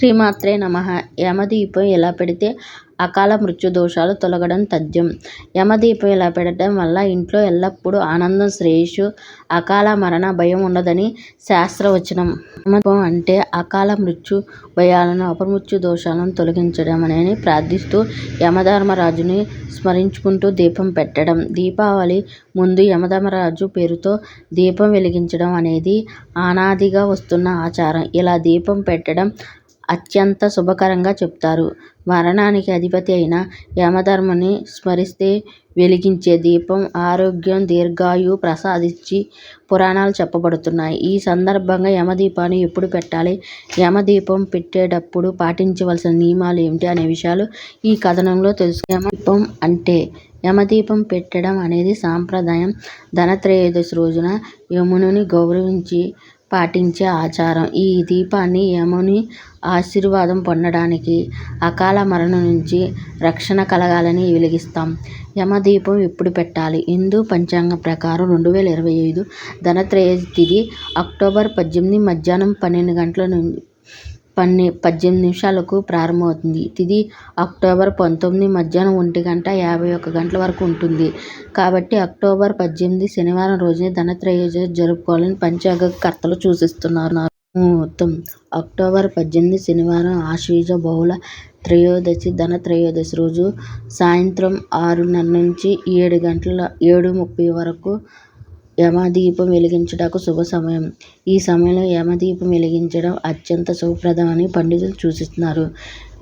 శ్రీమాత్రే నమః. యమదీపం ఎలా పెడితే అకాల మృత్యు దోషాలు తొలగడం తథ్యం. యమదీపం ఇలా పెట్టడం వల్ల ఇంట్లో ఎల్లప్పుడూ ఆనందం శ్రేయస్సు అకాల మరణ భయం ఉండదని శాస్త్రవచనం. యమదీపం అంటే అకాల మృత్యు భయాలను అపమృత్యు దోషాలను తొలగించడం అనేది ప్రార్థిస్తూ యమధర్మరాజుని స్మరించుకుంటూ దీపం పెట్టడం. దీపావళి ముందు యమధర్మరాజు పేరుతో దీపం వెలిగించడం అనేది అనాదిగా వస్తున్న ఆచారం. ఇలా దీపం పెట్టడం అత్యంత శుభకరంగా చెబుతారు మరణానికి అధిపతి అయిన యమధర్మని స్మరిస్తే వెలిగించే దీపం ఆరోగ్యం దీర్ఘాయువు ప్రసాదించి పురాణాలు చెప్పబడుతున్నాయి. ఈ సందర్భంగా యమదీపాన్ని ఎప్పుడు పెట్టాలి? యమదీపం పెట్టేటప్పుడు పాటించవలసిన నియమాలు ఏమిటి అనే విషయాలు ఈ కథనంలో తెలుసు. యమదీపం అంటే యమదీపం పెట్టడం అనేది సాంప్రదాయం. ధనత్రయోదశి రోజున యముని గౌరవించి పాటించే ఆచారం. ఈ దీపాన్ని యముని ఆశీర్వాదం పొందడానికి అకాల మరణం నుంచి రక్షణ కలగాలని వెలిగిస్తాం. యమదీపం ఎప్పుడు పెట్టాలి. హిందూ పంచాంగం ప్రకారం రెండు వేల ఇరవై ఐదు ధనత్రయోదశి తిథి అక్టోబర్ పద్దెనిమిది మధ్యాహ్నం పన్నెండు గంటల నుండి పన్నె పద్దెనిమిది నిమిషాలకు ప్రారంభమవుతుంది. తిది అక్టోబర్ పంతొమ్మిది మధ్యాహ్నం ఒంటి గంట యాభై ఒక్క గంటల వరకు ఉంటుంది. కాబట్టి అక్టోబర్ పద్దెనిమిది శనివారం రోజునే ధనత్రయోదశి జరుపుకోవాలని పంచాంగ కర్తలు సూచిస్తున్నారు. ముహూర్తం అక్టోబర్ పద్దెనిమిది శనివారం ఆశ్వీజ బహుళ త్రయోదశి ధనత్రయోదశి రోజు సాయంత్రం ఆరున్నర నుంచి ఏడు గంటల ఏడు ముప్పై వరకు యమదీపం వెలిగించుటకు శుభ సమయం. ఈ సమయంలో యమదీపం వెలిగించడం అత్యంత శుభప్రదమని పండితులు సూచిస్తున్నారు.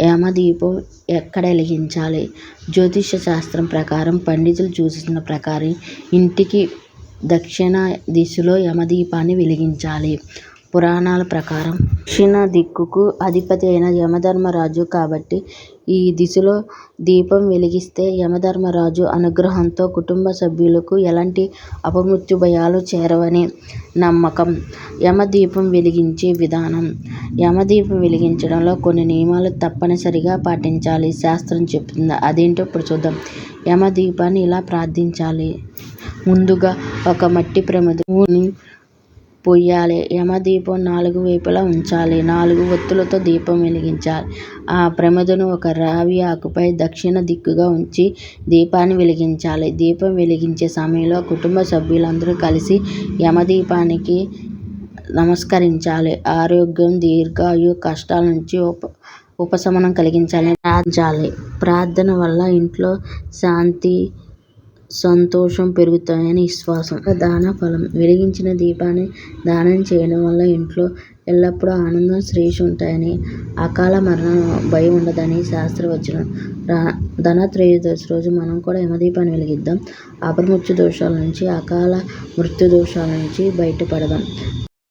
యమదీపం ఎక్కడ వెలిగించాలి? జ్యోతిష శాస్త్రం ప్రకారం పండితులు చూసిన ప్రకారం ఇంటికి దక్షిణ దిశలో యమదీపాన్ని వెలిగించాలి. పురాణాల ప్రకారం దక్షిణ దిక్కుకు అధిపతి అయిన యమధర్మరాజు కాబట్టి ఈ దిశలో దీపం వెలిగిస్తే యమధర్మరాజు అనుగ్రహంతో కుటుంబ సభ్యులకు ఎలాంటి అపమృత్యు భయాలు చేరవని నమ్మకం. యమదీపం వెలిగించే విధానం. యమదీపం వెలిగించడంలో కొన్ని నియమాలు తప్పనిసరిగా పాటించాలి. శాస్త్రం చెప్తుంది. అదేంటో ఇప్పుడు చూద్దాం. యమదీపాన్ని ఇలా ప్రార్థించాలి. ముందుగా ఒక మట్టి ప్రమిదని పొయ్యాలి. యమదీపం నాలుగు వైపులా ఉంచాలి. నాలుగు ఒత్తులతో దీపం వెలిగించాలి. ఆ ప్రమిదను ఒక రావి ఆకుపై దక్షిణ దిక్కుగా ఉంచి దీపాన్ని వెలిగించాలి. దీపం వెలిగించే సమయంలో కుటుంబ సభ్యులందరూ కలిసి యమదీపానికి నమస్కరించాలి. ఆరోగ్యం దీర్ఘాయు కష్టాల నుంచి ఉప ఉపశమనం కలిగించాలని ప్రార్థించాలి. ప్రార్థన వల్ల ఇంట్లో శాంతి సంతోషం పెరుగుతాయని విశ్వాసం. దాన ఫలం. వెలిగించిన దీపాన్ని దానం చేయడం వల్ల ఇంట్లో ఎల్లప్పుడూ ఆనందం శ్రేయస్సు ఉంటాయని అకాల మరణ భయం ఉండదని శాస్త్రవచనం. ధనత్రయోదశి రోజు మనం కూడా యమదీపాన్ని వెలిగిద్దాం. అపమృత్యు దోషాల నుంచి అకాల మృత్యు దోషాల నుంచి బయటపడదాం.